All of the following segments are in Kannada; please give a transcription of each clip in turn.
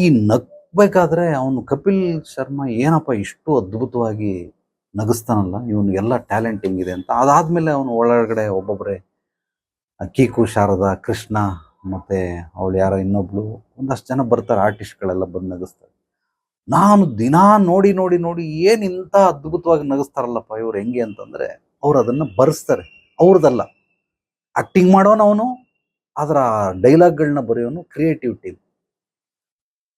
ಈ ನಗ್ಬೇಕಾದ್ರೆ ಅವನು ಕಪಿಲ್ ಶರ್ಮಾ ಏನಪ್ಪ ಇಷ್ಟು ಅದ್ಭುತವಾಗಿ ನಗಿಸ್ತಾನಲ್ಲ? ಇವನಿಗೆಲ್ಲ ಟ್ಯಾಲೆಂಟ್ ಹೆಂಗಿದೆ ಅಂತ. ಅದಾದ್ಮೇಲೆ ಅವನು ಒಳಗಡೆ ಒಬ್ಬೊಬ್ಬರೇ ಕೀಕು, ಶಾರದಾ, ಕೃಷ್ಣ ಮತ್ತೆ ಅವಳು ಯಾರೋ ಇನ್ನೊಬ್ಳು, ಒಂದಷ್ಟು ಜನ ಬರ್ತಾರೆ, ಆರ್ಟಿಸ್ಟ್ಗಳೆಲ್ಲ ಬಂದು ನಗಿಸ್ತಾರೆ. ನಾನು ದಿನಾ ನೋಡಿ ನೋಡಿ ನೋಡಿ ಏನ್ ಇಂಥ ಅದ್ಭುತವಾಗಿ ನಗಿಸ್ತಾರಲ್ಲಪ್ಪ ಇವ್ರು ಹೆಂಗೆ ಅಂತಂದ್ರೆ ಅವ್ರು ಅದನ್ನ ಬರೆಸ್ತಾರೆ. ಅವ್ರದಲ್ಲ ಆಕ್ಟಿಂಗ್ ಮಾಡೋನು ಅವನು ಅದರ ಡೈಲಾಗ್ಗಳನ್ನ ಬರೆಯೋನು ಕ್ರಿಯೇಟಿವಿಟಿ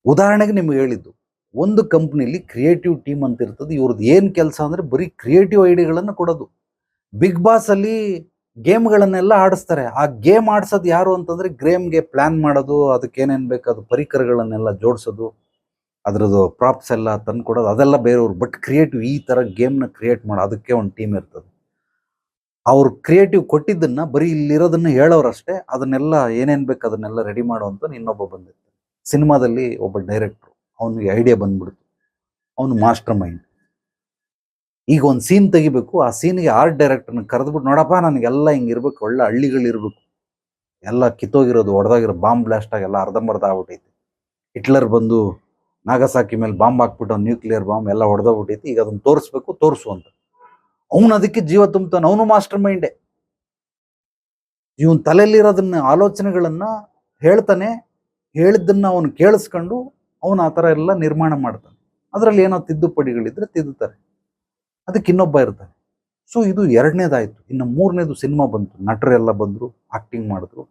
ಉದಾಹರಣೆಗೆ ನಿಮ್ಗೆ ಹೇಳಿದ್ದು, ಒಂದು ಕಂಪ್ನಿಲಿ ಕ್ರಿಯೇಟಿವ್ ಟೀಮ್ ಅಂತ ಇರ್ತದೆ, ಇವ್ರದ್ದು ಏನು ಕೆಲಸ ಅಂದರೆ ಬರೀ ಕ್ರಿಯೇಟಿವ್ ಐಡಿಯಾಗಳನ್ನು ಕೊಡೋದು. ಬಿಗ್ ಬಾಸ್ ಅಲ್ಲಿ ಗೇಮ್ಗಳನ್ನೆಲ್ಲ ಆಡಿಸ್ತಾರೆ. ಆ ಗೇಮ್ ಆಡ್ಸೋದು ಯಾರು ಅಂತಂದರೆ ಗ್ರೇಮ್ಗೆ ಪ್ಲ್ಯಾನ್ ಮಾಡೋದು, ಅದಕ್ಕೆ ಏನೇನು ಬೇಕು, ಅದು ಪರಿಕರಗಳನ್ನೆಲ್ಲ ಜೋಡಿಸೋದು, ಅದರದ್ದು ಪ್ರಾಪ್ಸ್ ಎಲ್ಲ ತಂದು ಕೊಡೋದು, ಅದೆಲ್ಲ ಬೇರೆಯವ್ರು. ಬಟ್ ಕ್ರಿಯೇಟಿವ್ ಈ ಥರ ಗೇಮ್ನ ಕ್ರಿಯೇಟ್ ಮಾಡೋ, ಅದಕ್ಕೆ ಒಂದು ಟೀಮ್ ಇರ್ತದೆ. ಅವ್ರು ಕ್ರಿಯೇಟಿವ್ ಕೊಟ್ಟಿದ್ದನ್ನು ಬರೀ ಇಲ್ಲಿರೋದನ್ನು ಹೇಳೋರಷ್ಟೇ, ಅದನ್ನೆಲ್ಲ ಏನೇನು ಬೇಕು ಅದನ್ನೆಲ್ಲ ರೆಡಿ ಮಾಡುವಂತ ಇನ್ನೊಬ್ಬ ಬಂದಿರ್ತಾನೆ ಸಿನಿಮಾದಲ್ಲಿ ಒಬ್ಬ ಡೈರೆಕ್ಟ್ರು ಅವನಿಗೆ ಐಡಿಯಾ ಬಂದ್ಬಿಡ್ತು. ಅವನು ಮಾಸ್ಟರ್ ಮೈಂಡ್ ಈಗ ಒಂದು ಸೀನ್ ತೆಗಿಬೇಕು, ಆ ಸೀನ್ಗೆ ಆರ್ಟ್ ಡೈರೆಕ್ಟರ್ನ ಕರೆದ್ಬಿಟ್ಟು ನೋಡಪ್ಪ, ನನಗೆಲ್ಲ ಹಿಂಗೆ ಇರ್ಬೇಕು, ಒಳ್ಳೆ ಹಳ್ಳಿಗಳು ಇರಬೇಕು. ಎಲ್ಲ ಕಿತ್ತೋಗಿರೋದು ಹೊಡೆದಾಗಿರೋ ಬಾಂಬ್ ಬ್ಲಾಸ್ಟ್ ಆಗಿ ಎಲ್ಲ ಅರ್ಧಂಬರ್ಧ ಆಗ್ಬಿಟ್ಟೈತಿ. ಹಿಟ್ಲರ್ ಬಂದು ನಾಗಸಾಕಿ ಮೇಲೆ ಬಾಂಬ್ ಹಾಕ್ಬಿಟ್ಟು ನ್ಯೂಕ್ಲಿಯರ್ ಬಾಂಬ್ ಎಲ್ಲ ಹೊಡೆದೋಗ್ಬಿಟ್ಟೈತಿ ಈಗ ಅದನ್ನು ತೋರಿಸ್ಬೇಕು, ತೋರಿಸು ಅಂತ. ಅವನು ಅದಕ್ಕೆ ಜೀವ ತುಂಬ್ತಾನೆ, ಅವನು ಮಾಸ್ಟರ್ ಮೈಂಡೇ ಇವನ್ ತಲೆಯಲ್ಲಿರೋದನ್ನ, ಆಲೋಚನೆಗಳನ್ನ ಹೇಳ್ತಾನೆ ಹೇಳಿದ್ದನ್ನ ಅವನು ಕೇಳಿಸ್ಕೊಂಡು ಅವನು ಆ ಥರ ಎಲ್ಲ ನಿರ್ಮಾಣ ಮಾಡ್ತಾನೆ. ಅದರಲ್ಲಿ ಏನೋ ತಿದ್ದುಪಡಿಗಳಿದ್ರೆ ತಿದ್ದುತ್ತಾರೆ. ಅದಕ್ಕೆ ಇನ್ನೊಬ್ಬ ಇರ್ತಾನೆ. ಸೊ ಇದು ಎರಡನೇದಾಯಿತು. ಇನ್ನು ಮೂರನೇದು ಸಿನಿಮಾ ಬಂತು. ನಟರೆಲ್ಲ ಬಂದರು ಆ್ಯಕ್ಟಿಂಗ್ ಮಾಡಿದ್ರು.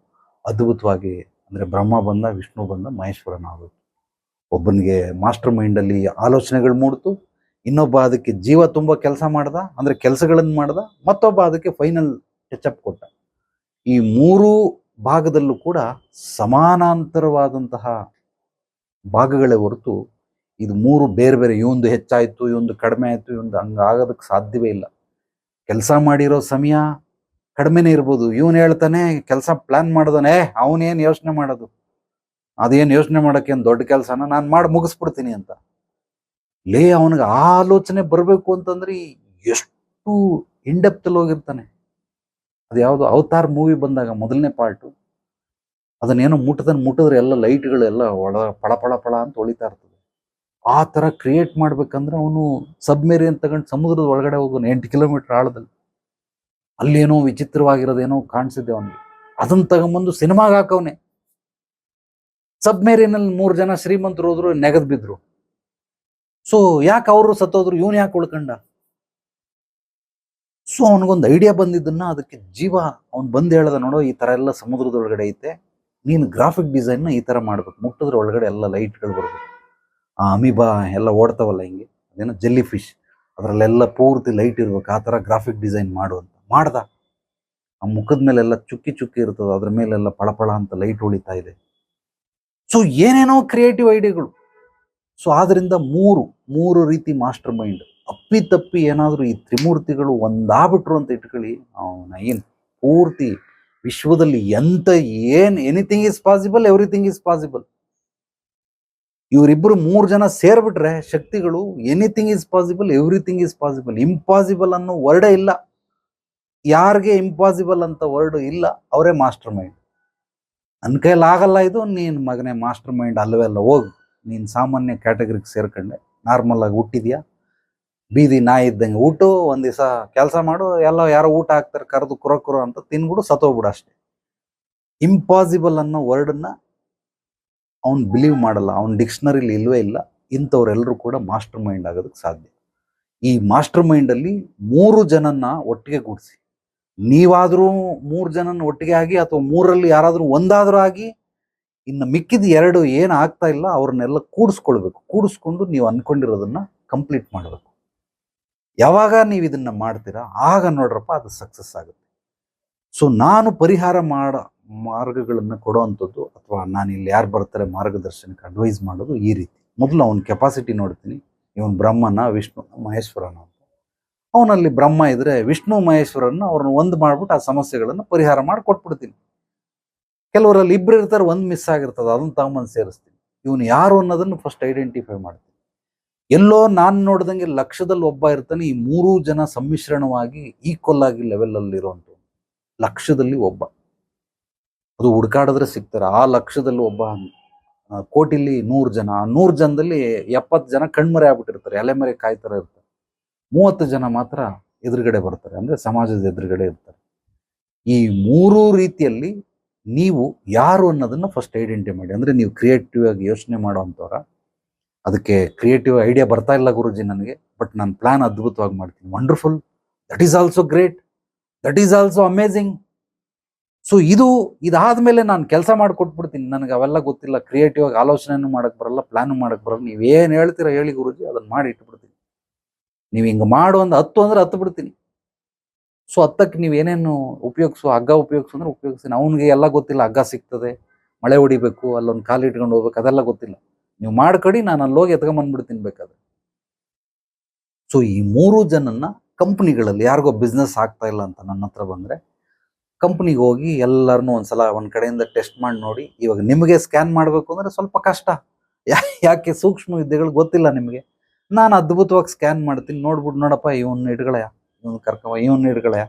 ಅದ್ಭುತವಾಗಿ, ಅಂದರೆ ಬ್ರಹ್ಮ ಬಂದ, ವಿಷ್ಣು ಬಂದ, ಮಹೇಶ್ವರನ ಆಗೋದು ಒಬ್ಬನಿಗೆ ಮಾಸ್ಟರ್ ಮೈಂಡಲ್ಲಿ ಆಲೋಚನೆಗಳು ಮೂಡ್ತು. ಇನ್ನೊಬ್ಬ ಅದಕ್ಕೆ ಜೀವ ತುಂಬ ಕೆಲಸ ಮಾಡ್ದ, ಅಂದರೆ ಕೆಲಸಗಳನ್ನು ಮಾಡ್ದ, ಮತ್ತೊಬ್ಬ ಅದಕ್ಕೆ ಫೈನಲ್ ಟಚಪ್ ಕೊಟ್ಟ. ಈ ಮೂರು ಭಾಗದಲ್ಲೂ ಕೂಡ ಸಮಾನಾಂತರವಾದಂತಹ ಭಾಗಗಳೇ ಹೊರತು ಇದು ಮೂರು ಬೇರೆ ಬೇರೆ ಇವಂದು ಹೆಚ್ಚಾಯಿತು ಇವೊಂದು ಕಡಿಮೆ ಆಯ್ತು ಇವಂದು ಹಂಗಾಗೋದಕ್ಕೆ ಸಾಧ್ಯವೇ ಇಲ್ಲ. ಕೆಲಸ ಮಾಡಿರೋ ಸಮಯ ಕಡಿಮೆನೇ ಇರ್ಬೋದು. ಇವನು ಹೇಳ್ತಾನೆ, ಕೆಲಸ ಪ್ಲಾನ್ ಮಾಡ್ದಾನೆ ಅವನೇನು ಯೋಚನೆ ಮಾಡೋದು? ಅದೇನು ಯೋಚನೆ ಮಾಡೋಕ್ಕೆ ಏನು ದೊಡ್ಡ ಕೆಲಸನ? ನಾನು ಮಾಡಿ ಮುಗಿಸ್ಬಿಡ್ತೀನಿ ಅಂತ. ಲೇ, ಅವನಿಗೆ ಆಲೋಚನೆ ಬರಬೇಕು ಅಂತಂದ್ರೆ ಎಷ್ಟು ಇಂಡೆಪ್ತಲ್ಲಿ ಹೋಗಿರ್ತಾನೆ. ಅದು ಯಾವುದು ಅವತಾರ್ ಮೂವಿ ಬಂದಾಗ ಮೊದಲನೇ ಪಾರ್ಟು ಅದನ್ನೇನೋ ಮುಟ್ಟದನ್ ಮುಟ್ಟಿದ್ರೆ ಎಲ್ಲ ಲೈಟ್ಗಳು ಎಲ್ಲ ಒಳ ಪಳ ಪಳ ಪಳ ಅಂತ ಹೊಳಿತಾ ಇರ್ತದೆ. ಆ ಥರ ಕ್ರಿಯೇಟ್ ಮಾಡ್ಬೇಕಂದ್ರೆ ಅವನು ಸಬ್ಮೆರಿಯನ್ ತಗೊಂಡು ಸಮುದ್ರದ ಒಳಗಡೆ ಹೋಗೋನು ಎಂಟು ಕಿಲೋಮೀಟರ್ ಆಳದಲ್ಲಿ. ಅಲ್ಲೇನೋ ವಿಚಿತ್ರವಾಗಿರೋದೇನೋ ಕಾಣಿಸಿದ್ದೆ ಅವನಿಗೆ. ಅದನ್ನು ತಗೊಂಬಂದು ಸಿನಿಮಾಗೆ ಹಾಕವನೆ. ಸಬ್ಮೆರಿನಲ್ಲಿ ಮೂರು ಜನ ಶ್ರೀಮಂತರು ಹೋದ್ರು, ನೆಗದ್ ಬಿದ್ರು. ಸೊ ಯಾಕೆ ಅವರು ಸತ್ತೋದ್ರು? ಇವನು ಯಾಕೆ ಉಳ್ಕಂಡ? ಸೊ ಅವನಿಗೊಂದು ಐಡಿಯಾ ಬಂದಿದ್ದನ್ನ ಅದಕ್ಕೆ ಜೀವ ಅವ್ನು ಬಂದು ಹೇಳ್ದ ನೋಡೋ, ಈ ತರ ಎಲ್ಲ ಸಮುದ್ರದೊಳಗಡೆ ಐತೆ. ನೀನು ಗ್ರಾಫಿಕ್ ಡಿಸೈನ್ನ ಈ ತರ ಮಾಡ್ಬೇಕು. ಮುಟ್ಟಿದ್ರೆ ಒಳಗಡೆ ಎಲ್ಲ ಲೈಟ್ಗಳು ಬರಬೇಕು. ಆ ಅಮಿಬಾ ಎಲ್ಲ ಓಡ್ತಾವಲ್ಲ ಹಿಂಗೆ, ಅದೇನೋ ಜೆಲ್ಲಿ ಫಿಶ್ ಅದರಲ್ಲೆಲ್ಲ ಪೂರ್ತಿ ಲೈಟ್ ಇರ್ಬೇಕು. ಆ ಥರ ಗ್ರಾಫಿಕ್ ಡಿಸೈನ್ ಮಾಡು ಅಂತ. ಮಾಡ್ದ. ಆ ಮುಖದ ಮೇಲೆಲ್ಲ ಚುಕ್ಕಿ ಚುಕ್ಕಿ ಇರ್ತದೆ, ಅದ್ರ ಮೇಲೆಲ್ಲ ಪಳಪಳ ಅಂತ ಲೈಟ್ ಉಳಿತಾ ಇದೆ. ಸೊ ಏನೇನೋ ಕ್ರಿಯೇಟಿವ್ ಐಡಿಯಾಗಳು ಸೊ ಆದ್ದರಿಂದ ಮೂರು ಮೂರು ರೀತಿ ಮಾಸ್ಟರ್ ಮೈಂಡ್ ಅಪ್ಪಿ ತಪ್ಪಿ ಏನಾದರೂ ಈ ತ್ರಿಮೂರ್ತಿಗಳು ಒಂದಾಗ್ಬಿಟ್ರು ಅಂತ ಇಟ್ಕೊಳ್ಳಿ, ಅವನ ಏನು ಪೂರ್ತಿ ವಿಶ್ವದಲ್ಲಿ ಎಂತ ಏನ್ anything is possible everything is possible ಇವರಿಬ್ಬರು ಮೂರು ಜನ ಸೇರ್ಬಿಟ್ರೆ ಶಕ್ತಿಗಳು anything is possible everything is possible impossible ಅನ್ನೋ ವರ್ಡೇ ಇಲ್ಲ. ಯಾರಿಗೆ ಇಂಪಾಸಿಬಲ್ ಅಂತ ವರ್ಡ್ ಇಲ್ಲ, ಅವರೇ ಮಾಸ್ಟರ್ ಮೈಂಡ್ ನನ್ನ ಕೈಯಲ್ಲಿ ಆಗಲ್ಲ ಇದು, ನೀನು ಮಗನೇ ಮಾಸ್ಟರ್ ಮೈಂಡ್ ಅಲ್ಲವೇ ಅಲ್ಲ, ಹೋಗು. ನೀನು ಸಾಮಾನ್ಯ ಕ್ಯಾಟಗರಿಗೆ ಸೇರ್ಕೊಂಡೆ. ನಾರ್ಮಲ್ ಆಗಿ ಹುಟ್ಟಿದ್ಯಾ? ಬೀದಿ ನಾಯಿ ಇದ್ದಂಗೆ ಊಟ ಒಂದು ದಿವಸ ಕೆಲಸ ಮಾಡು, ಎಲ್ಲ ಯಾರೋ ಊಟ ಹಾಕ್ತಾರೆ, ಕರೆದು ಕುರ ಕುರ ಅಂತ ತಿನ್ಬಿಡು, ಸತ್ತೋಗ್ಬಿಡು ಅಷ್ಟೇ. ಇಂಪಾಸಿಬಲ್ ಅನ್ನೋ ವರ್ಡನ್ನ ಅವ್ನು ಬಿಲೀವ್ ಮಾಡಲ್ಲ, ಅವ್ನ ಡಿಕ್ಷನರಿಲಿ ಇಲ್ವೇ ಇಲ್ಲ ಇಂಥವ್ರೆಲ್ಲರೂ ಕೂಡ ಮಾಸ್ಟರ್ ಮೈಂಡ್ ಆಗೋದಕ್ಕೆ ಸಾಧ್ಯ. ಈ ಮಾಸ್ಟರ್ ಮೈಂಡಲ್ಲಿ ಮೂರು ಜನನ್ನ ಒಟ್ಟಿಗೆ ಕೂಡಿಸಿ. ನೀವಾದರೂ ಮೂರು ಜನನ ಒಟ್ಟಿಗೆ ಆಗಿ ಅಥವಾ ಮೂರಲ್ಲಿ ಯಾರಾದರೂ ಒಂದಾದರೂ ಆಗಿ, ಇನ್ನು ಮಿಕ್ಕಿದ ಎರಡು ಏನು ಆಗ್ತಾ ಇಲ್ಲ, ಅವ್ರನ್ನೆಲ್ಲ ಕೂಡಿಸ್ಕೊಳ್ಬೇಕು. ಕೂಡಿಸ್ಕೊಂಡು ನೀವು ಅಂದ್ಕೊಂಡಿರೋದನ್ನ ಕಂಪ್ಲೀಟ್ ಮಾಡಬೇಕು. ಯಾವಾಗ ನೀವು ಇದನ್ನ ಮಾಡ್ತೀರಾ, ಆಗ ನೋಡ್ರಪ್ಪ ಅದು ಸಕ್ಸಸ್ ಆಗುತ್ತೆ. ಸೊ ನಾನು ಪರಿಹಾರ ಮಾಡ, ಮಾರ್ಗಗಳನ್ನು ಕೊಡೋವಂಥದ್ದು ಅಥವಾ ನಾನು ಇಲ್ಲಿ ಯಾರು ಬರ್ತಾರೆ ಮಾರ್ಗದರ್ಶನಕ್ಕೆ ಅಡ್ವೈಸ್ ಮಾಡೋದು ಈ ರೀತಿ. ಮೊದಲು ಅವನ ಕೆಪಾಸಿಟಿ ನೋಡ್ತೀನಿ. ಇವನು ಬ್ರಹ್ಮನ ವಿಷ್ಣು ಮಹೇಶ್ವರನ ಅಂತ. ಅವನಲ್ಲಿ ಬ್ರಹ್ಮ ಇದ್ರೆ ವಿಷ್ಣು ಮಹೇಶ್ವರನ ಅವ್ರನ್ನ ಒಂದು ಮಾಡ್ಬಿಟ್ಟು ಆ ಸಮಸ್ಯೆಗಳನ್ನು ಪರಿಹಾರ ಮಾಡಿ ಕೊಟ್ಬಿಡ್ತೀನಿ. ಕೆಲವರಲ್ಲಿ ಇಬ್ಬರು ಇರ್ತಾರೆ, ಒಂದು ಮಿಸ್ ಆಗಿರ್ತದೆ, ಅದನ್ನ ತಗೊಂಬಂದು ಸೇರಿಸ್ತೀನಿ. ಇವನು ಯಾರು ಅನ್ನೋದನ್ನು ಫಸ್ಟ್ ಐಡೆಂಟಿಫೈ ಮಾಡ್ತೀನಿ. ಎಲ್ಲೋ ನಾನು ನೋಡ್ದಂಗೆ ಲಕ್ಷದಲ್ಲಿ ಒಬ್ಬ ಇರ್ತಾನೆ, ಈ ಮೂರು ಜನ ಸಮ್ಮಿಶ್ರಣವಾಗಿ ಈಕ್ವಲ್ ಆಗಿ ಲೆವೆಲ್ ಅಲ್ಲಿ ಇರುವಂತ ಲಕ್ಷದಲ್ಲಿ ಒಬ್ಬ. ಅದು ಹುಡ್ಕಾಡಿದ್ರೆ ಸಿಗ್ತಾರೆ. ಆ ಲಕ್ಷದಲ್ಲಿ ಒಬ್ಬ ಕೋಟಿಲಿ ನೂರು ಜನ. ಆ ನೂರು ಜನದಲ್ಲಿ ಎಪ್ಪತ್ತು ಜನ ಕಣ್ಮರೆ ಆಗ್ಬಿಟ್ಟಿರ್ತಾರೆ. ಎಲೆಮರೆ ಕಾಯ್ತಾರೆ ಇರ್ತಾರೆ. ಮೂವತ್ತು ಜನ ಮಾತ್ರ ಎದುರುಗಡೆ ಬರ್ತಾರೆ. ಅಂದ್ರೆ ಸಮಾಜದ ಎದುರುಗಡೆ ಇರ್ತಾರೆ. ಈ ಮೂರೂ ರೀತಿಯಲ್ಲಿ ನೀವು ಯಾರು ಅನ್ನೋದನ್ನ ಫಸ್ಟ್ ಐಡೆಂಟಿ ಮಾಡಿ. ಅಂದ್ರೆ ನೀವು ಕ್ರಿಯೇಟಿವ್ ಆಗಿ ಯೋಚನೆ ಮಾಡೋವಂಥವ್ರ ಅದಕ್ಕೆ ಕ್ರಿಯೇಟಿವ್ ಐಡಿಯಾ ಬರ್ತಾ ಇಲ್ಲ ಗುರುಜಿ ನನಗೆ ಬಟ್ ನಾನು ಪ್ಲಾನ್ ಅದ್ಭುತವಾಗಿ ಮಾಡ್ತೀನಿ. Wonderful that is also great that is also amazing so ಇದು ಇದಾದ ಮೇಲೆ ನಾನು ಕೆಲಸ ಮಾಡಿಕೊಟ್ಬಿಡ್ತೀನಿ. ನನಗೆ ಅವೆಲ್ಲ ಗೊತ್ತಿಲ್ಲ. ಕ್ರಿಯೇಟಿವ್ ಆಗಿ ಆಲೋಚನೆನೂ ಮಾಡಕ್ಕೆ ಬರಲ್ಲ ಪ್ಲಾನ್ ಮಾಡಕ್ಕೆ ಬರಲ್ಲ. ನೀವು ಏನು ಹೇಳ್ತೀರಾ ಹೇಳಿ ಗುರುಜಿ ಅದನ್ನ ಮಾಡಿ ಇಟ್ಬಿಡ್ತೀನಿ. ನೀವು ಹಿಂಗೆ ಮಾಡು ಒಂದು ಹತ್ತು ಅಂದ್ರೆ ಹತ್ತು ಬಿಡ್ತೀನಿ. ಸೊ ಹತ್ತಕ್ಕೆ ನೀವು ಏನೇನು ಉಪಯೋಗಿಸು, ಹಗ್ಗ ಉಪಯೋಗಿಸು ಅಂದ್ರೆ ಉಪಯೋಗಿಸ್ತೀನಿ. ಅವನಿಗೆ ಎಲ್ಲ ಗೊತ್ತಿಲ್ಲ. ಹಗ್ಗ ಸಿಗ್ತದೆ, ಮಳೆ ಹೊಡಿಬೇಕು, ಅಲ್ಲೊಂದು ಕಾಲು ಇಟ್ಕೊಂಡು ಹೋಗ್ಬೇಕು, ಅದೆಲ್ಲ ಗೊತ್ತಿಲ್ಲ. ನೀವು ಮಾಡ್ಕೊಡಿ, ನಾನು ಅಲ್ಲಿ ಹೋಗಿ ಎತ್ಕೊಂಬಂದ್ಬಿಡ್ತೀನಿ ಬೇಕಾದ್ರೆ ಸೊ ಈ ಮೂರು ಜನನ್ನ ಕಂಪ್ನಿಗಳಲ್ಲಿ ಯಾರಿಗೋ ಬಿಸ್ನೆಸ್ ಆಗ್ತಾ ಇಲ್ಲ ಅಂತ ನನ್ನ ಹತ್ರ ಬಂದ್ರೆ ಕಂಪ್ನಿಗೆ ಹೋಗಿ ಎಲ್ಲರನ್ನೂ ಒಂದ್ಸಲ ಒಂದ್ ಕಡೆಯಿಂದ ಟೆಸ್ಟ್ ಮಾಡಿ ನೋಡಿ, ಇವಾಗ ನಿಮಗೆ ಸ್ಕ್ಯಾನ್ ಮಾಡಬೇಕು ಅಂದ್ರೆ ಸ್ವಲ್ಪ ಕಷ್ಟ. ಯಾಕೆ ಸೂಕ್ಷ್ಮ ವಿದ್ಯೆಗಳು ಗೊತ್ತಿಲ್ಲ ನಿಮಗೆ. ನಾನು ಅದ್ಭುತವಾಗಿ ಸ್ಕ್ಯಾನ್ ಮಾಡ್ತೀನಿ ನೋಡ್ಬಿಟ್ಟು ನೋಡಪ್ಪ, ಇವನ್ ಇಟ್ಗಳಯ ಇವನ್ ಕರ್ಕಮ್ಮ, ಇವನ್ ಇಟ್ಗಳಯ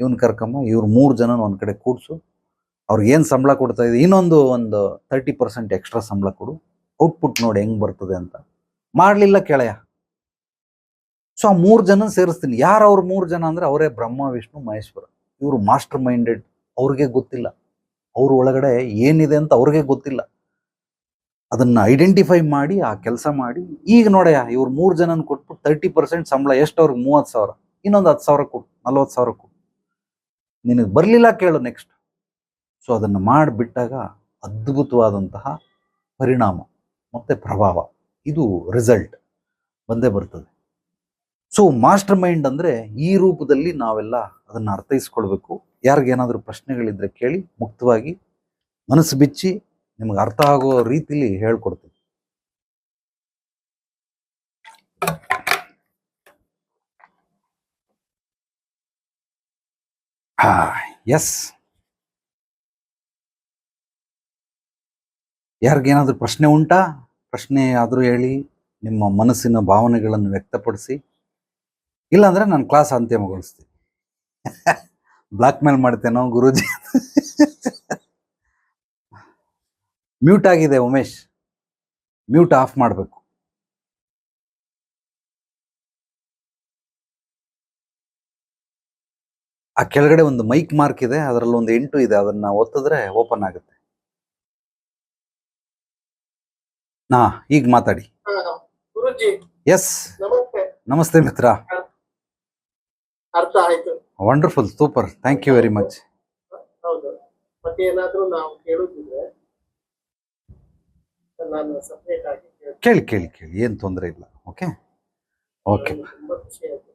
ಇವನ್ ಕರ್ಕಮ್ಮ, ಇವ್ರು ಮೂರು ಜನ ಒಂದ್ ಕಡೆ ಕೂಡ್ಸು. ಅವ್ರಿಗೆ ಏನು ಸಂಬಳ ಕೊಡ್ತಾ ಇದೆ ಇನ್ನೊಂದು ಒಂದು ತರ್ಟಿ ಪರ್ಸೆಂಟ್ ಎಕ್ಸ್ಟ್ರಾ ಸಂಬಳ ಕೊಡು. ಔಟ್ಪುಟ್ ನೋಡಿ ಹೆಂಗ್ ಬರ್ತದೆ ಅಂತ. ಮಾಡ್ಲಿಲ್ಲ ಕೆಳೆಯ ಸೊ ಆ ಮೂರು ಜನ ಸೇರಿಸ್ತೀನಿ. ಯಾರು ಅವ್ರ ಮೂರು ಜನ ಅಂದ್ರೆ ಅವರೇ ಬ್ರಹ್ಮ, ವಿಷ್ಣು, ಮಹೇಶ್ವರ. ಇವರು ಮಾಸ್ಟರ್ ಮೈಂಡೆಡ್ ಅವ್ರಿಗೆ ಗೊತ್ತಿಲ್ಲ. ಅವ್ರ ಒಳಗಡೆ ಏನಿದೆ ಅಂತ ಅವ್ರಿಗೆ ಗೊತ್ತಿಲ್ಲ. ಅದನ್ನ ಐಡೆಂಟಿಫೈ ಮಾಡಿ, ಆ ಕೆಲಸ ಮಾಡಿ. ಈಗ ನೋಡಯ್ಯ, ಇವ್ರು ಮೂರು ಜನನ ಕೊಟ್ಬಿಟ್ಟು ತರ್ಟಿ ಪರ್ಸೆಂಟ್ ಸಂಬಳ ಎಷ್ಟು ಅವ್ರಿಗೆ? ಮೂವತ್ತು ಸಾವಿರ. ಇನ್ನೊಂದು ಹತ್ತು ಸಾವಿರ ಕೊಟ್ಟು ನಲ್ವತ್ತು ಸಾವಿರ ಕೊಟ್ಟು ನಿನಗೆ ಬರಲಿಲ್ಲ ಕೇಳು ನೆಕ್ಸ್ಟ್ ಸೊ ಅದನ್ನು ಮಾಡಿಬಿಟ್ಟಾಗ ಅದ್ಭುತವಾದಂತಹ ಪರಿಣಾಮ. ಮತ್ತೆ ಪ್ರಭಾವ. ಇದು ರಿಸಲ್ಟ್ ಬಂದೇ ಬರ್ತದೆ. ಸೊ ಮಾಸ್ಟರ್ ಮೈಂಡ್ ಅಂದರೆ ಈ ರೂಪದಲ್ಲಿ ನಾವೆಲ್ಲ ಅದನ್ನು ಅರ್ಥೈಸ್ಕೊಳ್ಬೇಕು. ಯಾರಿಗೇನಾದರೂ ಪ್ರಶ್ನೆಗಳಿದ್ರೆ ಕೇಳಿ ಮುಕ್ತವಾಗಿ ಮನಸ್ಸು ಬಿಚ್ಚಿ ನಿಮಗೆ ಅರ್ಥ ಆಗೋ ರೀತಿಲಿ ಹೇಳ್ಕೊಡ್ತೀನಿ. ಎಸ್ ಯಾರಿಗೇನಾದ್ರೂ ಪ್ರಶ್ನೆ ಉಂಟಾ? ಪ್ರಶ್ನೆ ಆದರೂ ಹೇಳಿ, ನಿಮ್ಮ ಮನಸ್ಸಿನ ಭಾವನೆಗಳನ್ನು ವ್ಯಕ್ತಪಡಿಸಿ. ಇಲ್ಲಾಂದರೆ ನಾನು ಕ್ಲಾಸ್ ಅಂತ್ಯಮಗೊಳಿಸ್ತೀನಿ. ಬ್ಲಾಕ್ ಮೇಲ್ ಮಾಡ್ತೇನೋ ಗುರೂಜಿ? ಮ್ಯೂಟ್ ಆಗಿದೆ ಉಮೇಶ್. ಮ್ಯೂಟ್ ಆಫ್ ಮಾಡಬೇಕು. ಆ ಕೆಳಗಡೆ ಒಂದು ಮೈಕ್ ಮಾರ್ಕ್ ಇದೆ ಅದರಲ್ಲಿ ಒಂದು ಎಂಟು ಇದೆ, ಅದನ್ನು ಒತ್ತಿದ್ರೆ ಓಪನ್ ಆಗುತ್ತೆ. ನಾ ಈಗ ಮಾತಾಡಿ. ಗುರುಜಿ. ಎಸ್ ನಮಸ್ತೆ. ನಮಸ್ತೆ ಮಿತ್ರ. ಅರ್ಥ ಆಯ್ತು. Wonderful super thank you very much ಹೌದು. ಮತ್ತೆ ಏನಾದ್ರೂ ನಾವು ಕೇಳುದಿದ್ರೆ ನಾನು ಸಪ್ರೇಟ್ ಆಗಿ ಕೇಳ್ತೀನಿ. ಕೇಳಿ ಕೇಳಿ ಕೇಳಿ. ಏನು ತೊಂದರೆ ಇಲ್ಲ. ಓಕೆ ಓಕೆ ತುಂಬಾ ಖುಷಿ ಆಯ್ತು.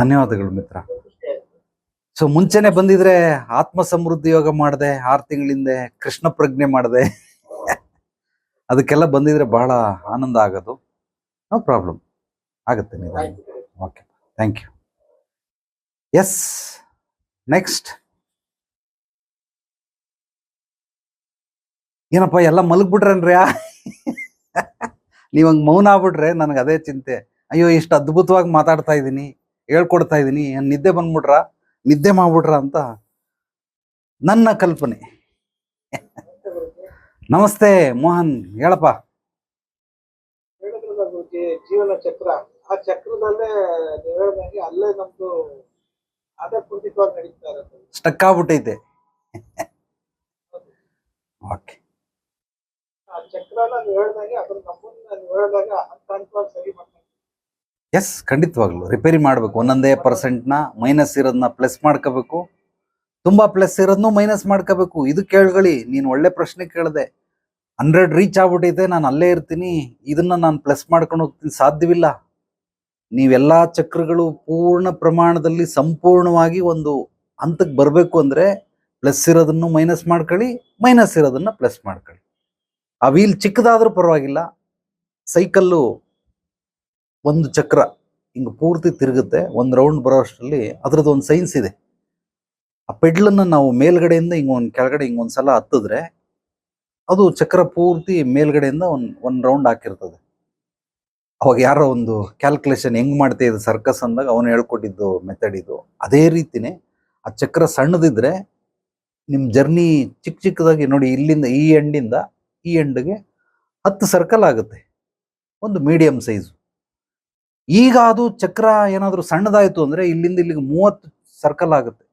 ಧನ್ಯವಾದಗಳು ಮಿತ್ರ. ಸೊ ಮುಂಚೆನೆ ಬಂದಿದ್ರೆ ಆತ್ಮ ಸಮೃದ್ಧಿ ಯೋಗ ಮಾಡಿದೆ ಆರು ತಿಂಗಳಿಂದ ಕೃಷ್ಣ ಪ್ರಜ್ಞೆ ಮಾಡಿದೆ. ಅದಕ್ಕೆಲ್ಲ ಬಂದಿದ್ರೆ ಬಹಳ ಆನಂದ ಆಗೋದು. No problem. ಆಗುತ್ತೆ okay. Thank you. Yes. Next. ಏನಪ್ಪ, ಎಲ್ಲ ಮಲಗ್ಬಿಟ್ರನ್ರಿ? ನೀವು ಹಂಗೆ ಮೌನ ಆಗ್ಬಿಟ್ರೆ ನನಗೆ ಅದೇ ಚಿಂತೆ. ಅಯ್ಯೋ, ಇಷ್ಟು ಅದ್ಭುತವಾಗಿ ಮಾತಾಡ್ತಾ ಇದ್ದೀನಿ ಹೇಳ್ಕೊಡ್ತಾ ಇದ್ದೀನಿ ನಿದ್ದೆ ಬಂದ್ಬಿಟ್ರ? ನಿದ್ದೆ ಮಾಡ್ಬಿಟ್ರ ಅಂತ ನನ್ನ ಕಲ್ಪನೆ. ನಮಸ್ತೆ ಮೋಹನ್ ಹೇಳಪ್ಪ. ಹೇಳಿದ್ರಲ್ಲ ಗುರುಜಿ ಜೀವನ ಚಕ್ರ. ಆ ಚಕ್ರದಲ್ಲೇ ನೀವು ಹೇಳ್ದಂಗೆ ಅಲ್ಲೇ ನಮ್ದು ಅದೇ ಕುಂಠಿತವಾಗಿ ನಡೀತಾ ಇರುತ್ತೆ ಸ್ಟಕ್ ಆಗ್ಬಿಟ್ಟೈತೆ. ಓಕೆ ಆ ಚಕ್ರನ ನೀವು ಹೇಳ್ದಂಗೆ ಅದ್ರ ನಮ್ಮನ್ನ ನೀವು ಹೇಳ್ದಾಗ ಹಂತ ಹಂತವಾಗಿ ಸರಿ ಮಾಡ್ತಾರೆ ಎಸ್ ಖಂಡಿತವಾಗ್ಲು. ರಿಪೇರಿ ಮಾಡಬೇಕು. ಒಂದೊಂದೇ ಪರ್ಸೆಂಟ್ನ ಮೈನಸ್ ಇರೋದನ್ನ ಪ್ಲಸ್ ಮಾಡ್ಕೋಬೇಕು. ತುಂಬಾ ಪ್ಲಸ್ ಇರೋದನ್ನು ಮೈನಸ್ ಮಾಡ್ಕೋಬೇಕು. ಇದು ಕೇಳ್ಗಳಿ ನೀನು ಒಳ್ಳೆ ಪ್ರಶ್ನೆ ಕೇಳಿದೆ. ಹಂಡ್ರೆಡ್ ರೀಚ್ ಆಗ್ಬಿಟ್ಟಿದೆ, ನಾನು ಅಲ್ಲೇ ಇರ್ತೀನಿ, ಇದನ್ನ ನಾನು ಪ್ಲಸ್ ಮಾಡ್ಕೊಂಡು ಹೋಗ್ತೀನಿ, ಸಾಧ್ಯವಿಲ್ಲ. ನೀವೆಲ್ಲ ಚಕ್ರಗಳು ಪೂರ್ಣ ಪ್ರಮಾಣದಲ್ಲಿ ಸಂಪೂರ್ಣವಾಗಿ ಒಂದು ಹಂತಕ್ಕೆ ಬರಬೇಕು ಅಂದ್ರೆ ಪ್ಲಸ್ ಇರೋದನ್ನು ಮೈನಸ್ ಮಾಡ್ಕೊಳ್ಳಿ ಮೈನಸ್ ಇರೋದನ್ನು ಪ್ಲಸ್ ಮಾಡ್ಕೊಳ್ಳಿ. ಆ ವೀಲ್ ಚಿಕ್ಕದಾದರೂ ಪರವಾಗಿಲ್ಲ ಸೈಕಲ್ಲು ಒಂದು ಚಕ್ರ ಹಿಂಗೆ ಪೂರ್ತಿ ತಿರುಗುತ್ತೆ, ಒಂದು ರೌಂಡ್ ಬರೋ ಅಷ್ಟರಲ್ಲಿ ಅದ್ರದ್ದು ಒಂದು ಸೈನ್ಸ್ ಇದೆ. ಆ ಪೆಡ್ಲನ್ನು ನಾವು ಮೇಲ್ಗಡೆಯಿಂದ ಹಿಂಗೆ ಒಂದು ಕೆಳಗಡೆ ಹಿಂಗೆ ಒಂದು ಸಲ ಹತ್ತಿದ್ರೆ ಅದು ಚಕ್ರ ಪೂರ್ತಿ ಮೇಲ್ಗಡೆಯಿಂದ ಒಂದು ಒಂದು ರೌಂಡ್ ಹಾಕಿರ್ತದೆ. ಅವಾಗ ಯಾರೋ ಒಂದು ಕ್ಯಾಲ್ಕುಲೇಷನ್ ಹೆಂಗೆ ಮಾಡ್ತಾ ಇದು ಸರ್ಕಸ್ ಅಂದಾಗ ಅವನು ಹೇಳ್ಕೊಟ್ಟಿದ್ದು ಮೆಥಡ್ ಇದು. ಅದೇ ರೀತಿನೇ ಆ ಚಕ್ರ ಸಣ್ಣದಿದ್ರೆ ನಿಮ್ಮ ಜರ್ನಿ ಚಿಕ್ಕ ಚಿಕ್ಕದಾಗಿ ನೋಡಿ ಇಲ್ಲಿಂದ ಈ ಎಂಡಿಂದ ಈ ಎಂಡ್ಗೆ ಹತ್ತು ಸರ್ಕಲ್ ಆಗುತ್ತೆ. ಒಂದು ಮೀಡಿಯಂ ಸೈಜು ಈಗ ಅದು ಚಕ್ರ ಏನಾದರೂ ಸಣ್ಣದಾಯಿತು ಅಂದರೆ ಇಲ್ಲಿಂದ ಇಲ್ಲಿಗೆ ಮೂವತ್ತು ಸರ್ಕಲ್ ಆಗುತ್ತೆ.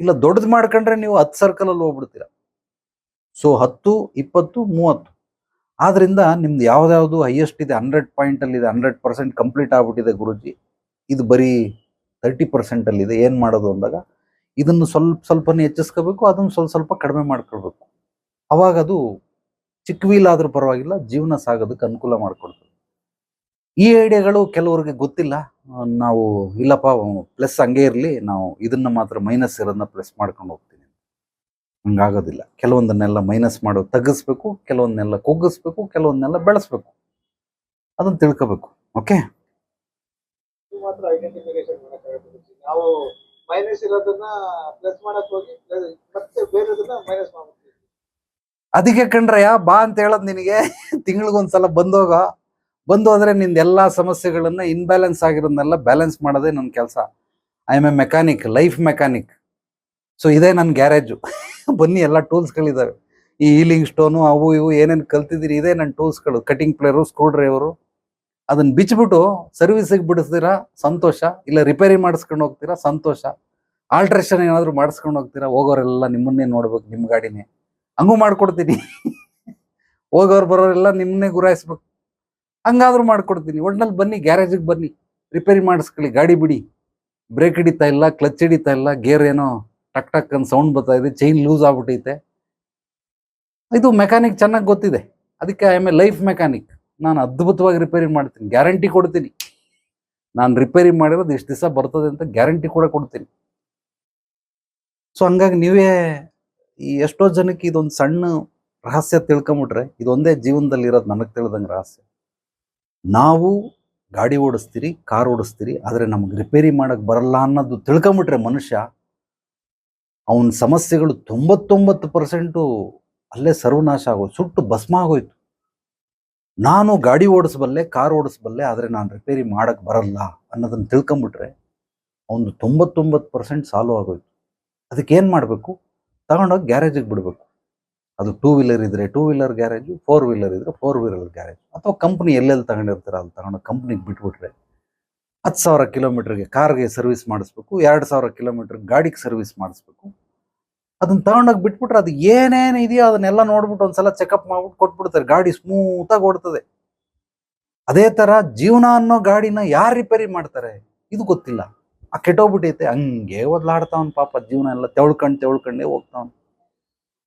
ಇಲ್ಲ ದೊಡ್ಡದು ಮಾಡ್ಕೊಂಡ್ರೆ ನೀವು ಹತ್ತು ಸರ್ಕಲಲ್ಲಿ ಹೋಗ್ಬಿಡ್ತೀರ. ಸೊ ಹತ್ತು, ಇಪ್ಪತ್ತು, ಮೂವತ್ತು. ಆದ್ರಿಂದ ನಿಮ್ದು ಯಾವ್ದಾವ್ದು ಹೈಯೆಸ್ಟ್ ಇದೆ ಹಂಡ್ರೆಡ್ ಪಾಯಿಂಟಲ್ಲಿ ಇದೆ ಹಂಡ್ರೆಡ್ ಪರ್ಸೆಂಟ್ ಕಂಪ್ಲೀಟ್ ಆಗ್ಬಿಟ್ಟಿದೆ ಗುರುಜಿ. ಇದು ಬರೀ ತರ್ಟಿ ಇದೆ. ಏನು ಮಾಡೋದು ಅಂದಾಗ, ಇದನ್ನು ಸ್ವಲ್ಪ ಸ್ವಲ್ಪನೇ ಹೆಚ್ಚಿಸ್ಕೋಬೇಕು, ಅದನ್ನು ಸ್ವಲ್ಪ ಸ್ವಲ್ಪ ಕಡಿಮೆ ಮಾಡ್ಕೊಳ್ಬೇಕು. ಅವಾಗ ಅದು ಚಿಕ್ಕ ವೀಲ್ ಆದ್ರೂ ಪರವಾಗಿಲ್ಲ, ಜೀವನ ಸಾಗೋದಕ್ಕೆ ಅನುಕೂಲ ಮಾಡಿಕೊಡ್ತದೆ ಈ ಐಡಿಯಾಗಳು ಕೆಲವರಿಗೆ ಗೊತ್ತಿಲ್ಲ. ನಾವು ಇಲ್ಲಪ್ಪ ಪ್ಲಸ್ ಹಂಗೆ ಇರಲಿ, ನಾವು ಇದನ್ನ ಮಾತ್ರ ಮೈನಸ್ ಇರೋದನ್ನ ಪ್ಲಸ್ ಮಾಡ್ಕೊಂಡು ಹೋಗ್ತೀನಿ ಹಂಗಾಗೋದಿಲ್ಲ. ಕೆಲವೊಂದನ್ನೆಲ್ಲ ಮೈನಸ್ ಮಾಡೋ ತಗ್ಗಿಸ್ಬೇಕು ಕೆಲವೊಂದನ್ನೆಲ್ಲ ಕುಗ್ಗಿಸ್ಬೇಕು ಕೆಲವೊಂದನ್ನೆಲ್ಲ ಬೆಳೆಸ್ಬೇಕು. ಅದನ್ನ ತಿಳ್ಕೋಬೇಕು ಓಕೆ ಅದಕ್ಕೆ ಕಂಡ್ರಯ್ಯ ಬಾ ಅಂತ ಹೇಳೋದು ನಿನಗೆ ತಿಂಗಳಿಗೊಂದ್ಸಲ ಬಂದೋಗ ಬಂದು ಹೋದ್ರೆ ನಿಂದ ಎಲ್ಲ ಸಮಸ್ಯೆಗಳನ್ನ ಇನ್ಬ್ಯಾಲೆನ್ಸ್ ಆಗಿರೋದನ್ನೆಲ್ಲ ಬ್ಯಾಲೆನ್ಸ್ ಮಾಡೋದೇ ನನ್ನ ಕೆಲಸ. I am a mechanic life mechanic so ಇದೇ ನನ್ನ ಗ್ಯಾರೇಜು. ಬನ್ನಿ ಎಲ್ಲ ಟೂಲ್ಸ್ಗಳಿದ್ದಾವೆ ಈ ಹೀಲಿಂಗ್ ಸ್ಟೋನು, ಅವು ಇವು ಏನೇನು ಕಲ್ತಿದ್ದೀರಿ, ಇದೇ ನನ್ನ ಟೂಲ್ಸ್ಗಳು. ಕಟಿಂಗ್ ಪ್ಲೇಯರು ಸ್ಕ್ರೂ ಡ್ರೈವರು ಅದನ್ನ ಬಿಚ್ಚಿಬಿಟ್ಟು ಸರ್ವಿಸಿಗೆ ಬಿಡಿಸ್ತೀರಾ, ಸಂತೋಷ. ಇಲ್ಲ ರಿಪೇರಿ ಮಾಡಿಸ್ಕೊಂಡು ಹೋಗ್ತೀರಾ, ಸಂತೋಷ. ಆಲ್ಟ್ರೇಷನ್ ಏನಾದರೂ ಮಾಡಿಸ್ಕೊಂಡು ಹೋಗ್ತೀರಾ, ಹೋಗೋರೆಲ್ಲ ನಿಮ್ಮನ್ನೇ ನೋಡ್ಬೇಕು ನಿಮ್ಮ ಗಾಡಿನೇ. ಹಂಗೂ ಮಾಡ್ಕೊಡ್ತೀನಿ. ಹೋಗೋರು ಬರೋರೆಲ್ಲ ನಿಮ್ಮನ್ನೇ ಗುರಾಯಿಸ್ಬೇಕು. ಹಂಗಾದ್ರೂ ಮಾಡ್ಕೊಡ್ತೀನಿ. ಒಟ್ನಲ್ಲಿ ಬನ್ನಿ, ಗ್ಯಾರೇಜಿಗೆ ಬನ್ನಿ. ರಿಪೇರಿ ಮಾಡಿಸ್ಕೊಳ್ಳಿ, ಗಾಡಿ ಬಿಡಿ. ಬ್ರೇಕ್ ಹಿಡಿತಾ ಇಲ್ಲ, ಕ್ಲಚ್ ಹಿಡಿತಾ ಇಲ್ಲ, ಗೇರ್ ಏನೋ ಟಕ್ ಟಕ್ ಅಂತ ಸೌಂಡ್ ಬರ್ತಾ ಇದೆ ಚೈನ್ ಲೂಸ್ ಆಗ್ಬಿಟ್ಟೈತೆ. ಇದು ಮೆಕ್ಯಾನಿಕ್ ಚೆನ್ನಾಗಿ ಗೊತ್ತಿದೆ. ಅದಕ್ಕೆ I am a life mechanic ನಾನು ಅದ್ಭುತವಾಗಿ ರಿಪೇರಿ ಮಾಡ್ತೀನಿ. ಗ್ಯಾರಂಟಿ ಕೊಡ್ತೀನಿ. ನಾನು ರಿಪೇರಿ ಮಾಡಿರೋದು ಇಷ್ಟು ದಿವಸ ಬರ್ತದೆ ಅಂತ ಗ್ಯಾರಂಟಿ ಕೂಡ ಕೊಡ್ತೀನಿ. ಸೊ ಹಂಗಾಗಿ ನೀವೇ ಈ ಎಷ್ಟೋ ಜನಕ್ಕೆ ಇದೊಂದು ಸಣ್ಣ ರಹಸ್ಯ ತಿಳ್ಕೊಂಬಿಟ್ರೆ, ಇದೊಂದೇ ಜೀವನದಲ್ಲಿ ಇರೋದು ನನಗೆ ತಿಳಿದಂಗೆ ರಹಸ್ಯ. ನಾವು ಗಾಡಿ ಓಡಿಸ್ತೀರಿ, ಕಾರ್ ಓಡಿಸ್ತೀರಿ, ಆದರೆ ನಮ್ಗೆ ರಿಪೇರಿ ಮಾಡೋಕ್ಕೆ ಬರಲ್ಲ ಅನ್ನೋದು ತಿಳ್ಕೊಂಬಿಟ್ರೆ ಮನುಷ್ಯ ಅವನ ಸಮಸ್ಯೆಗಳು ತೊಂಬತ್ತೊಂಬತ್ತು ಪರ್ಸೆಂಟು ಅಲ್ಲೇ ಸರ್ವನಾಶ ಆಗೋಯ್ತು ಸುಟ್ಟು ಭಸ್ಮ ಆಗೋಯ್ತು. ನಾನು ಗಾಡಿ ಓಡಿಸಬಲ್ಲೆ, ಕಾರ್ ಓಡಿಸಬಲ್ಲೆ, ಆದರೆ ನಾನು ರಿಪೇರಿ ಮಾಡೋಕ್ಕೆ ಬರಲ್ಲ ಅನ್ನೋದನ್ನು ತಿಳ್ಕೊಂಬಿಟ್ರೆ ಅವನು ತೊಂಬತ್ತೊಂಬತ್ತು ಪರ್ಸೆಂಟ್ ಸಾಲ್ವ್ ಆಗೋಯ್ತು. ಅದಕ್ಕೆ ಏನು ಮಾಡಬೇಕು? ತಗೊಂಡೋಗಿ ಗ್ಯಾರೇಜಿಗೆ ಬಿಡಬೇಕು. ಅದು ಟೂ ವೀಲರ್ ಇದ್ದರೆ two wheeler garage four wheeler ಇದ್ದರೆ ಫೋರ್ ವೀಲರ್ ಗ್ಯಾರೇಜ್. ಅಥವಾ ಕಂಪ್ನಿ ಎಲ್ಲೆಲ್ಲಿ ತಗೊಂಡಿರ್ತಾರೆ ಅಲ್ಲಿ ತಗೊಂಡು ಕಂಪ್ನಿಗೆ ಬಿಟ್ಬಿಟ್ರೆ ಹತ್ತು ಸಾವಿರ ಕಿಲೋಮೀಟರ್ಗೆ ಕಾರ್ಗೆ ಸರ್ವಿಸ್ ಮಾಡಿಸ್ಬೇಕು, ಎರಡು ಸಾವಿರ ಕಿಲೋಮೀಟರ್ ಗಾಡಿಗೆ ಸರ್ವಿಸ್ ಮಾಡಿಸ್ಬೇಕು. ಅದನ್ನ ತಗೊಂಡೋಗಿ ಬಿಟ್ಬಿಟ್ರೆ ಅದು ಏನೇನು ಇದೆಯೋ ಅದನ್ನೆಲ್ಲ ನೋಡ್ಬಿಟ್ಟು ಒಂದ್ಸಲ ಚೆಕಪ್ ಮಾಡ್ಬಿಟ್ಟು ಕೊಟ್ಬಿಡ್ತಾರೆ. ಗಾಡಿ ಸ್ಮೂತಾಗಿ ಓಡ್ತದೆ. ಅದೇ ತರ ಜೀವನ ಅನ್ನೋ ಗಾಡಿನ ಯಾರು ರಿಪೇರಿ ಮಾಡ್ತಾರೆ? ಇದು ಗೊತ್ತಿಲ್ಲ. ಆ ಕೆಟ್ಟೋಗ್ಬಿಟ್ಟೈತೆ. ಹಂಗೆ ಒದ್ಲಾಡ್ತಾವನ್ ಪಾಪ. ಜೀವನ ಎಲ್ಲ ತೆಳ್ಕೊಂಡು ತೆಳ್ಕೊಂಡೇ ಹೋಗ್ತಾವನ್.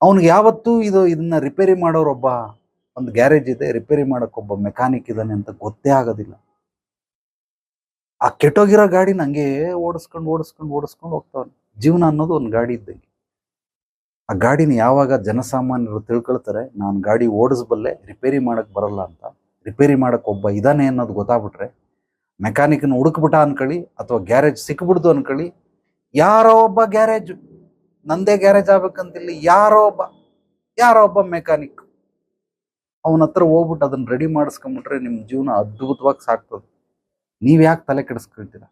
ಅವ್ನಿಗೆ ಯಾವತ್ತೂ ಇದು ಇದನ್ನ ರಿಪೇರಿ ಮಾಡೋರೊಬ್ಬ ಒಂದು ಗ್ಯಾರೇಜ್ ಇದೆ. ರಿಪೇರಿ ಒಬ್ಬ ಮೆಕ್ಯಾನಿಕ್ ಇದ್ದಾನೆ ಅಂತ ಗೊತ್ತೇ ಆಗೋದಿಲ್ಲ. ಆ ಕೆಟ್ಟೋಗಿರೋ ಗಾಡಿನ ಹಂಗೆ ಓಡಿಸ್ಕೊಂಡು ಓಡಿಸ್ಕೊಂಡು ಓಡಿಸ್ಕೊಂಡು ಹೋಗ್ತಾವನೆ. ಜೀವನ ಅನ್ನೋದು ಒಂದು ಗಾಡಿ ಇದ್ದಂಗೆ. ಆ ಗಾಡಿನ ಯಾವಾಗ ಜನಸಾಮಾನ್ಯರು ತಿಳ್ಕೊಳ್ತಾರೆ, ನಾನು ಗಾಡಿ ಓಡಿಸ್ಬಲ್ಲೆ ರಿಪೇರಿ ಮಾಡಕ್ ಬರಲ್ಲ ಅಂತ, ರಿಪೇರಿ ಮಾಡಕ್ ಒಬ್ಬ ಇದಾನೆ ಅನ್ನೋದು ಗೊತ್ತಾಗ್ಬಿಟ್ರೆ, ಮೆಕ್ಯಾನಿಕ್ನ ಹುಡುಕ್ಬಿಟ್ಟ ಅನ್ಕೊಳ್ಳಿ ಅಥವಾ ಗ್ಯಾರೇಜ್ ಸಿಕ್ಬಿಡ್ತು ಅನ್ಕೊಳ್ಳಿ, ಯಾರೋ ಒಬ್ಬ ಗ್ಯಾರೇಜ್, ನಂದೇ ಗ್ಯಾರೇಜ್ ಆಗ್ಬೇಕಂತಿಲ್ಲ ಯಾರೋ ಒಬ್ಬ ಯಾರೋ ಒಬ್ಬ ಮೆಕ್ಯಾನಿಕ್. ಅವನ ಹತ್ರ ಹೋಗ್ಬಿಟ್ಟು ಅದನ್ನ ರೆಡಿ ಮಾಡಿಸ್ಕೊಂಬಿಟ್ರೆ ನಿಮ್ಮ ಜೀವನ ಅದ್ಭುತವಾಗಿ ಸಾಕ್ತದೆ ನೀವು ಯಾಕೆ ತಲೆ ಕೆಡಿಸ್ಕೊಳ್ತೀರ?